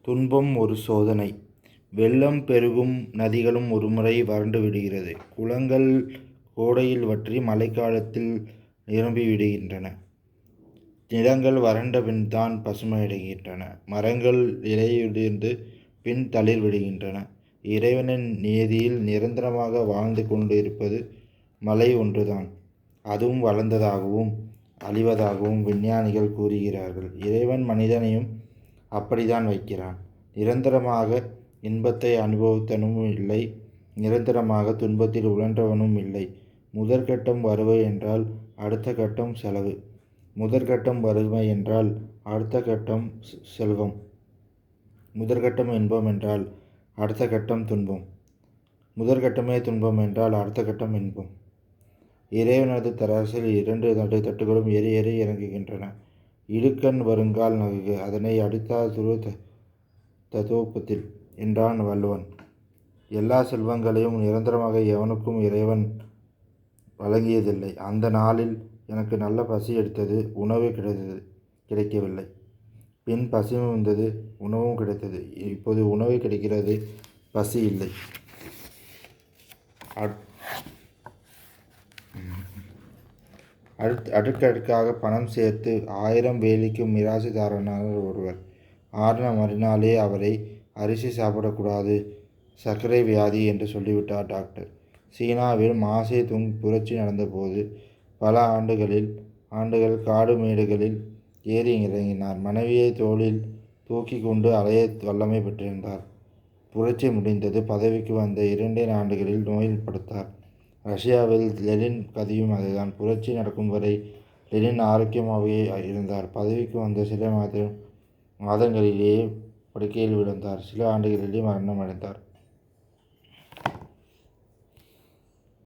துன்பம் ஒரு சோதனை வெள்ளம் பெருகும் நதிகளும் ஒருமுறை வறண்டு விடுகிறது. குளங்கள் கோடையில் வற்றி மழைக்காலத்தில் நிரம்பி விடுகின்றன. நிலங்கள் வறண்ட பின்தான் பசுமையடைகின்றன. மரங்கள் இலையுதிர்ந்து பின் தளிர் விடுகின்றன. இறைவனின் நியதியில் நிரந்தரமாக வாழ்ந்து கொண்டிருப்பது மலை ஒன்றுதான். அதுவும் வளர்ந்ததாகவும் அழிவதாகவும் விஞ்ஞானிகள் கூறுகிறார்கள். இறைவன் மனிதனையும் அப்படித்தான் வைக்கிறான். நிரந்தரமாக இன்பத்தை அனுபவித்தனும் இல்லை. நிரந்தரமாக துன்பத்தில் உழன்றவனும் இல்லை. முதற்கட்டம் வருவை என்றால் அடுத்த கட்டம் செலவு. முதற்கட்டம் வறுமை என்றால் அடுத்த கட்டம் செல்வம். முதற்கட்டம் இன்பம் என்றால் அடுத்த கட்டம் துன்பம். முதற்கட்டமே துன்பம் என்றால் அடுத்த கட்டம் இன்பம். இறைவனது தராசில் இரண்டு நடுத்தட்டுகளும் ஏறி ஏறி இறங்குகின்றன. இடுக்கண் வருங்கால் நகுக அதனை அடித்தால் துரு ததோபத்தில் என்றான் வள்ளுவன். எல்லா செல்வங்களையும் நிரந்தரமாக எவனுக்கும் இறைவன் வழங்கியதில்லை. அந்த நாளில் எனக்கு நல்ல பசி எடுத்தது. உணவு கிடைத்தது கிடைக்கவில்லை. பின் பசியும் வந்தது. உணவும் கிடைத்தது. இப்போது உணவு கிடைக்கிறது. பசி இல்லை. அடுக்கடுக்காக பணம் சேர்த்து ஆயிரம் வேலிக்கும் மிராசுதாரரானார் ஒருவர். ஆடின மறுநாளே அவரை அரிசி சாப்பிடக்கூடாது சர்க்கரை வியாதி என்று சொல்லிவிட்டார் டாக்டர். சீனாவில் மாசே துங் புரட்சி நடந்தபோது பல ஆண்டுகளில் ஆண்டுகள் காடு மேடுகளில் ஏறி இறங்கினார். மனைவியை தோளில் தூக்கி கொண்டு அலைய வல்லமை பெற்றிருந்தார். புரட்சி முடிந்தது. பதவிக்கு வந்த இரண்டே ஆண்டுகளில் நோயில் படுத்தார். ரஷ்யாவில் லெனின் கதையும் அதுதான். புரட்சி நடக்கும் வரை லெனின் ஆரோக்கியமாகவே இருந்தார். பதவிக்கு வந்த சில மாதங்களிலேயே படுக்கையில் விழுந்தார். சில ஆண்டுகளிலேயே மரணம் அடைந்தார்.